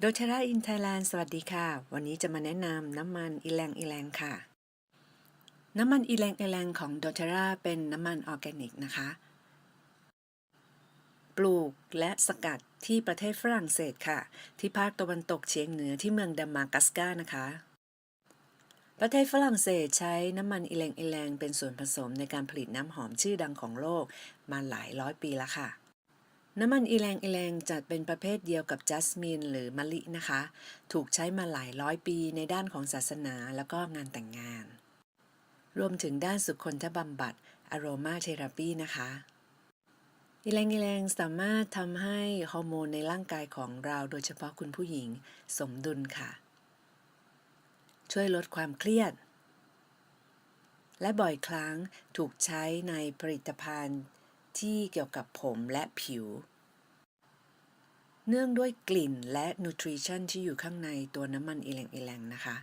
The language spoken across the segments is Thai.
โดเทราอินไทยแลนด์สวัสดีค่ะ วันนี้จะมาแนะนำน้ำมันอีแลงอีแลงค่ะ น้ำมันอีแลงอีแลงของโดเทราเป็นน้ำมันออร์แกนิกนะคะ ปลูกและสกัดที่ประเทศฝรั่งเศสค่ะ ที่ภาคตะวันตกเฉียงเหนือที่เมืองดามากัสกานะคะ ประเทศฝรั่งเศสใช้น้ำมันอีแลงอีแลงเป็นส่วนผสมในการผลิตน้ำหอมชื่อดังของโลกมาหลายร้อยปีแล้วค่ะ น้ำมันอีแลงอีแลงจัดเป็นประเภทเดียวกับจัสมินหรือมะลินะคะ ถูกใช้มาหลายร้อยปีในด้านของศาสนาแล้วก็งานแต่งงาน รวมถึงด้านสุขคนทบำบัดอโรมาเทราปีนะคะอีแลงอีแลงสามารถทำให้ฮอร์โมนในร่างกายของเราโดยเฉพาะคุณผู้หญิงสมดุลค่ะ ช่วยลดความเครียด และบ่อยครั้งถูกใช้ในผลิตภัณฑ์ ที่เกี่ยวกับผมและผิว เนื่องด้วยกลิ่นและนูทริชั่นที่อยู่ข้างในตัวน้ำมันอีแลงอีแลงนะคะ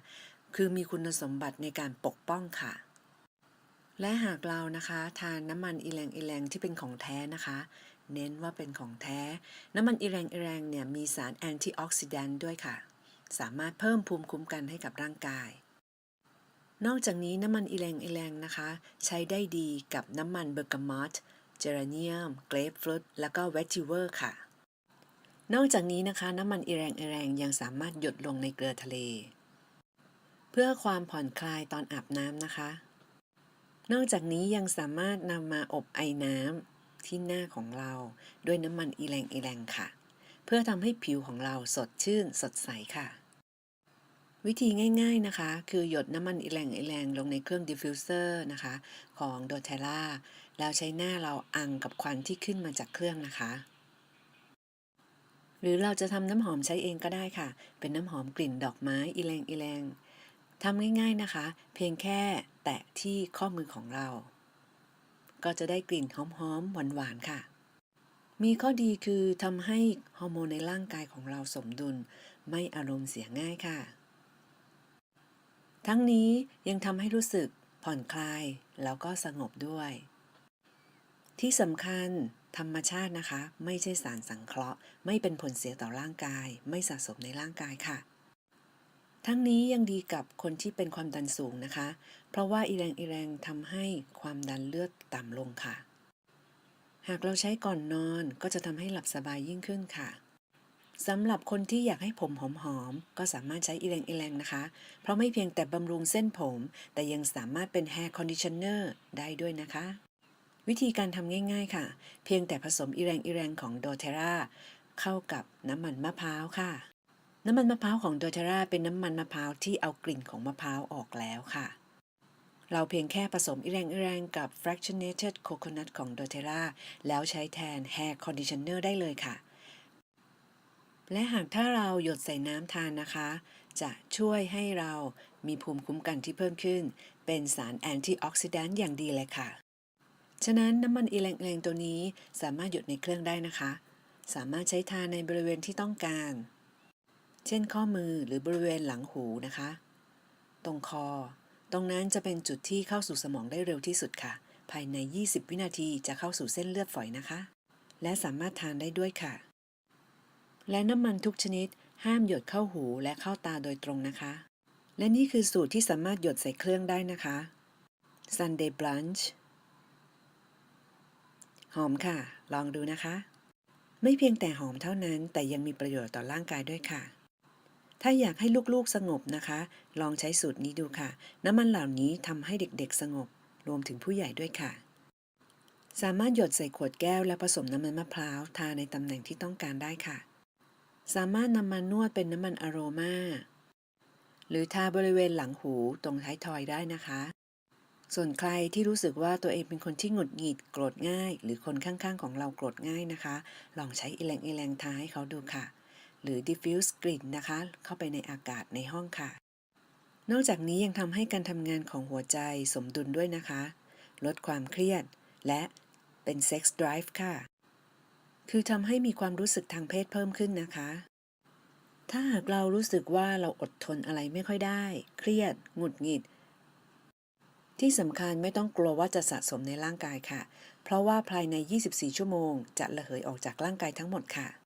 คือมีคุณสมบัติในการปกป้องค่ะ และหากเรานะคะทานน้ำมันอีแลงอีแลงที่เป็นของแท้นะคะ เน้นว่าเป็นของแท้ น้ำมันอีแลงอีแลงเนี่ยมีสารแอนตี้ออกซิแดนต์ด้วยค่ะ สามารถเพิ่มภูมิคุ้มกันให้กับร่างกายนอกจากนี้น้ำมันอีแลงอีแลงนะคะ ใช้ได้ดีกับน้ำมันเบอร์กามอต เจเรเนียม เกรปฟรุตแล้วก็เวจิเวอร์ค่ะ นอกจากนี้นะคะน้ำมันอีแรงอีแรงยังสามารถหยดลงในเกลือทะเล เพื่อความผ่อนคลายตอนอาบน้ำนะคะ นอกจากนี้ยังสามารถนำมาอบไอน้ำที่หน้าของเราด้วยน้ำมันอีแรงอีแรงค่ะ เพื่อทำให้ผิวของเราสดชื่นสดใสค่ะ วิธีง่ายๆนะคะ คือหยดน้ำมันอีแรงอีแรงลงในเครื่องดิฟฟิวเซอร์นะคะของโดเทล่าแล้วใช้หน้าเราอังกับควันที่ขึ้นมาจากเครื่องนะคะ หรือเราจะทำน้ำหอมใช้เองก็ได้ค่ะ เป็นน้ำหอมกลิ่นดอกไม้อีแรงอีแรงทำง่ายๆนะคะ เพียงแค่แตะที่ข้อมือของเรา ก็จะได้กลิ่นหอมๆหวานๆค่ะมีข้อดีคือทำให้ฮอร์โมนในร่างกายของเราสมดุล ไม่อารมณ์เสียง่ายค่ะ ทั้งนี้ยังทำให้รู้สึกผ่อนคลาย แล้วก็สงบด้วย ที่สำคัญธรรมชาตินะคะ ไม่ใช่สารสังเคราะห์ ไม่เป็นผลเสียต่อร่างกาย ไม่สะสมในร่างกายค่ะ ทั้งนี้ยังดีกับคนที่เป็นความดันสูงนะคะ เพราะว่าอีแรงอีแรงทำให้ความดันเลือดต่ำลงค่ะ หากเราใช้ก่อนนอนก็จะทำให้หลับสบายยิ่งขึ้นค่ะ สำหรับคนที่อยากให้ผมหอมๆ ก็สามารถใช้อีแรงอีแรงนะคะ เพราะไม่เพียงแต่บำรุงเส้นผม แต่ยังสามารถเป็น hair conditioner ได้ด้วยนะคะ วิธีการทำง่ายๆค่ะ เพียงแต่ผสมอีแรงอีแรงของโดเทราเข้ากับน้ำมันมะพร้าวค่ะ น้ำมันมะพร้าวของโดเทราเป็นน้ำมันมะพร้าวที่เอากลิ่นของมะพร้าวออกแล้วค่ะ เราเพียงแค่ผสมอีแรงอีแรงกับ fractionated coconut ของโดเทราแล้วใช้แทน hair conditioner ได้เลยค่ะ และหากถ้าเราหยดใส่น้ำทานนะคะ จะช่วยให้เรามีภูมิคุ้มกันที่เพิ่มขึ้น เป็นสารแอนตี้ออกซิแดนต์อย่างดีเลยค่ะ ฉะนั้นน้ำมันอีแรงแรงตัวนี้สามารถหยดในเครื่องได้นะคะ สามารถใช้ทาในบริเวณที่ต้องการ เช่นข้อมือหรือบริเวณหลังหูนะคะ ตรงคอ ตรงนั้นจะเป็นจุดที่เข้าสู่สมองได้เร็วที่สุดค่ะ ภายใน 20 วินาทีจะเข้าสู่เส้นเลือดฝอยนะคะ และสามารถทานได้ด้วยค่ะ และน้ำมันทุกชนิด ห้ามหยดเข้าหูและเข้าตาโดยตรงนะคะ และนี่คือสูตรที่สามารถหยดใส่เครื่องได้นะคะ Sunday Brunch หอมค่ะ ลองดูนะคะ ไม่เพียงแต่หอมเท่านั้น แต่ยังมีประโยชน์ต่อร่างกายด้วยค่ะ ถ้าอยากให้ลูกๆสงบนะคะ ลองใช้สูตรนี้ดูค่ะ น้ำมันเหล่านี้ทำให้เด็กๆสงบ รวมถึงผู้ใหญ่ด้วยค่ะ สามารถหยดใส่ขวดแก้วและผสมน้ำมันมะพร้าวทาในตำแหน่งที่ต้องการได้ค่ะ สามารถนำมานวดเป็นน้ำมันอโรมาหรือทาบริเวณหลังหูตรงท้ายทอยได้นะคะ ส่วนใครที่รู้สึกว่าตัวเองเป็นคนที่หงุดหงิดโกรธง่าย หรือคนข้างๆ ของเราโกรธง่ายนะคะ ลองใช้อีแรงอีแรงทาให้เขาดูค่ะ หรือ diffuse กลิ่นนะคะ เข้าไปในอากาศในห้องค่ะ นอกจากนี้ยังทำให้การทำงานของหัวใจสมดุลด้วยนะคะ ลดความเครียดและเป็น sex drive ค่ะ คือทำให้มีความรู้สึกทางเพศเพิ่มขึ้นนะคะ ถ้าหากเรารู้สึกว่าเราอดทนอะไรไม่ค่อยได้ เครียด หงุดหงิด ที่สำคัญไม่ต้องกลัวว่าจะสะสมในร่างกายค่ะ เพราะว่าภายใน 24 ชั่วโมง จะระเหยออกจากร่างกายทั้งหมดค่ะ